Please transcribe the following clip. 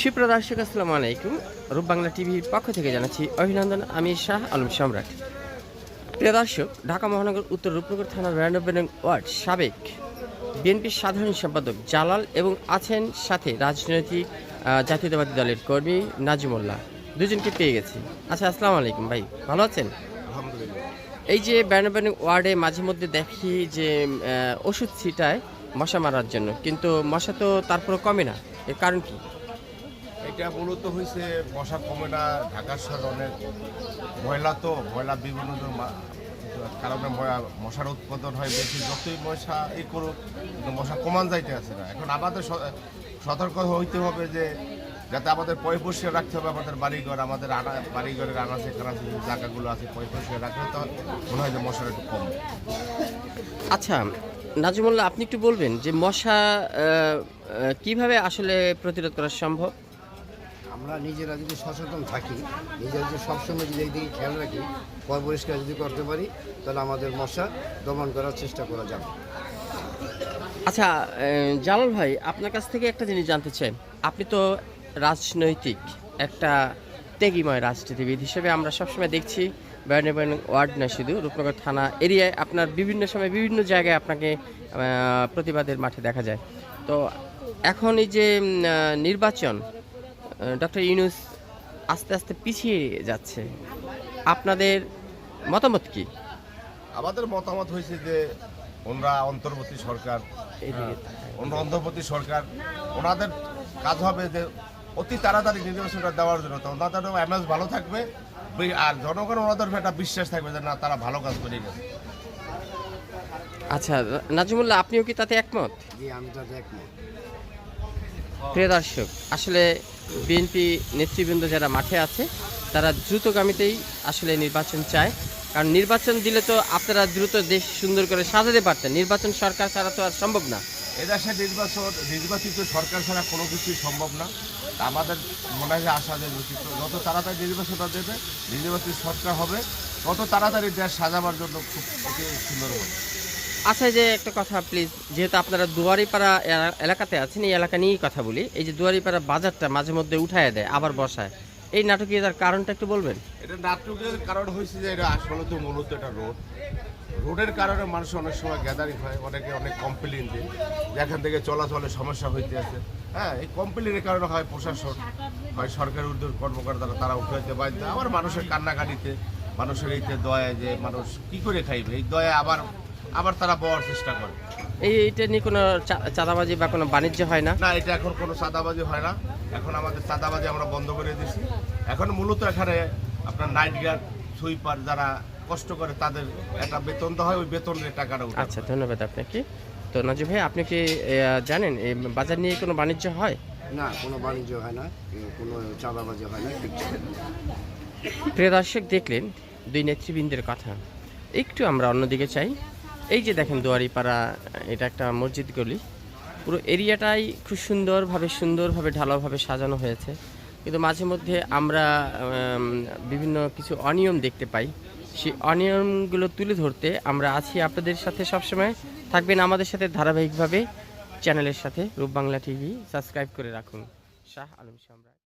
সুপ্রদর্শক আসসালামু আলাইকুম। রূপ বাংলা টিভির পক্ষ থেকে জানাচ্ছি অভিনন্দন আমি শাহ আলম সম্রাট। প্রিয় দর্শক ঢাকা মহানগর উত্তর রূপনগর থানার র্যান্ডবেন ওয়ার্ড সাবেক বিএনপির সাধারণ সম্পাদক জালাল এবং আছেন সাথে রাজনৈতিক জাতীয়তাবাদী দলের কর্মী নাজিমুল্লাহ। দুজনকে পেয়ে গেছি। আচ্ছা আসসালামু আলাইকুম ভাই ভালো আছেন? আলহামদুলিল্লাহ। এই যে ব্যানবেন ওয়ার্ডে মাঝে মধ্যে দেখি যে ওষুধ ছিটায় মশা মারার জন্য কিন্তু মশা তো তারপরে কমে না। এর কারণ কি? এটা মূলত হয়েছে মশা কমে না ঢাকার শহর অনেক ময়লা তো, ময়লা বিভিন্ন কারণে মশার উৎপাদন হয় বেশি। যতই মশা ই করুক মশা কমান যাইতে আছে না। এখন আমাদের সতর্ক হইতে হবে যে, যাতে আমাদের পয় রাখতে হবে আমাদের বাড়িঘর, আমাদের আনা বাড়িঘরের আনাচে কানাচে যে জায়গাগুলো আছে পয় রাখলে তো মনে হয় যে মশার একটু কম। আচ্ছা নাজিমুল্লাহ, আপনি একটু বলবেন যে মশা কীভাবে আসলে প্রতিরোধ করা সম্ভব? আমরা নিজেরা যদি সচেতন থাকি, নিজেরা যদি সবসময় যদি একদিকে খেয়াল রাখি পয় পরিষ্কার যদি করতে পারি, তাহলে আমাদের মশা দমন করার চেষ্টা করা যাবে। আচ্ছা জালাল ভাই, আপনার কাছ থেকে একটা জিনিস জানতে চাই। আপনি তো রাজনৈতিক একটা ত্যাগীময় রাজনীতিবিদ হিসেবে আমরা সবসময় দেখছি বেড়ানি বেড়ানি ওয়ার্ড না শুধু, রূপনগর থানা এরিয়ায় আপনার বিভিন্ন সময় বিভিন্ন জায়গায় আপনাকে প্রতিবাদের মাঠে দেখা যায়। তো এখন এই যে নির্বাচন ডক্টর ইউনুস আস্তে আস্তে পিছিয়ে যাচ্ছে। আপনাদের মতামত কি? আমাদের মতামত হয়েছে যে ওনারা অন্তর্বর্তী সরকার এদিকে ওনারা অন্তর্বর্তী সরকার। ওনাদের কাজ হবে যে অতি তাড়াতাড়ি নির্বাচনটা দেওয়ার জন্য। তো ওনাদেরও এমএস ভালো থাকবে আর জনগণ ওনাদের একটা বিশ্বাস থাকবে যে না তারা ভালো কাজ করে গেছে। আচ্ছা নাজিমুল্লাহ আপনিও কি তাতে একমত? যে আমি তাতে একমত। প্রিয় দর্শক, আসলে বিএনপি নেতৃবৃন্দ যারা মাঠে আছে, তারা দ্রুতগামীতেই আসলে নির্বাচন চায়। কারণ নির্বাচন দিলে তো আপনারা দ্রুত দেশ সুন্দর করে সাজাতে পারতেন। নির্বাচন সরকার ছাড়া তো আর সম্ভব না। এদেশে নির্বাচন, নির্বাচিত সরকার ছাড়া কোনো কিছুই সম্ভব না। আমাদের মনে হয় আশা যে যত তাড়াতাড়ি নির্বাচনটা দেবে, নির্বাচিত সরকার হবে, তত তাড়াতাড়ি দেশ সাজাবার জন্য খুব সুন্দর হবে। আচ্ছা যে একটা কথা প্লিজ যেহেতু আপনারা দুয়ারিপাড়া এলাকাতে আছেন, এই এলাকা নিয়েই কথা বলি। এই যে দুয়ারিপাড়া বাজারটা মাঝে মধ্যে উঠায় দেয়, আবার বসায়। এই নাটকীয়তার কারণটা একটু বলবেন? এটা নাটকের কারণ হয়েছে যে এটা আসলে তো মূলত এটা রোড। রোডের কারণে মানুষ অনেক সময় গ্যাদারিং হয়, অনেকে অনেক কমপ্লেন দেয়। যেখান থেকে চলাচলের সমস্যা হইতে আছে। হ্যাঁ এই কমপ্লেনের কারণে হয় প্রশাসন, হয় সরকারি উদ্যোগ কর্মকর্তারা তারা উঠাইতে বাধ্য আবার মানুষের কান্নাকাটিতে, মানুষের এইতে দয়ায় যে মানুষ কি করে খাইবে? এই দয়া আবার আবার তারা পাওয়ার চেষ্টা করে। এই এইটা নিয়ে কোনো চা- চাঁদাবাজি বা কোনো বাণিজ্য হয় না? না এটা এখন কোনো চাঁদাবাজি হয় না। এখন আমাদের চাঁদাবাজি আমরা বন্ধ করে দিয়েছি। এখন মূলত এখানে আপনার নাইট গার্ড সুইপার যারা কষ্ট করে তাদের একটা বেতন দেওয়া হয় ওই বেতনের টাকাটা উঠে আচ্ছা ধন্যবাদ আপনাকে। তো নাজিব ভাই আপনি কি জানেন এই বাজার নিয়ে কোনো বাণিজ্য হয়? না কোনো বাণিজ্য হয় না। কোনো চাঁদাবাজি হয় হয় না। প্রিয় দর্শক দেখলেন দুই নেতৃবৃন্দের কথা। একটু আমরা অন্যদিকে চাই। এই যে দেখেন দুয়ারিপাড়া, এটা একটা মসজিদ গলি। পুরো এরিয়াটাই খুব সুন্দরভাবে সুন্দরভাবে, ঢালাওভাবে সাজানো হয়েছে। কিন্তু মাঝে মধ্যে আমরা বিভিন্ন কিছু অনিয়ম দেখতে পাই। সেই অনিয়মগুলো তুলে ধরতে আমরা আছি আপনাদের সাথে সবসময়। থাকবেন আমাদের সাথে ধারাবাহিকভাবে। চ্যানেলের সাথে রূপ বাংলা টিভি, সাবস্ক্রাইব করে রাখুন। শাহ আলম সম্রাট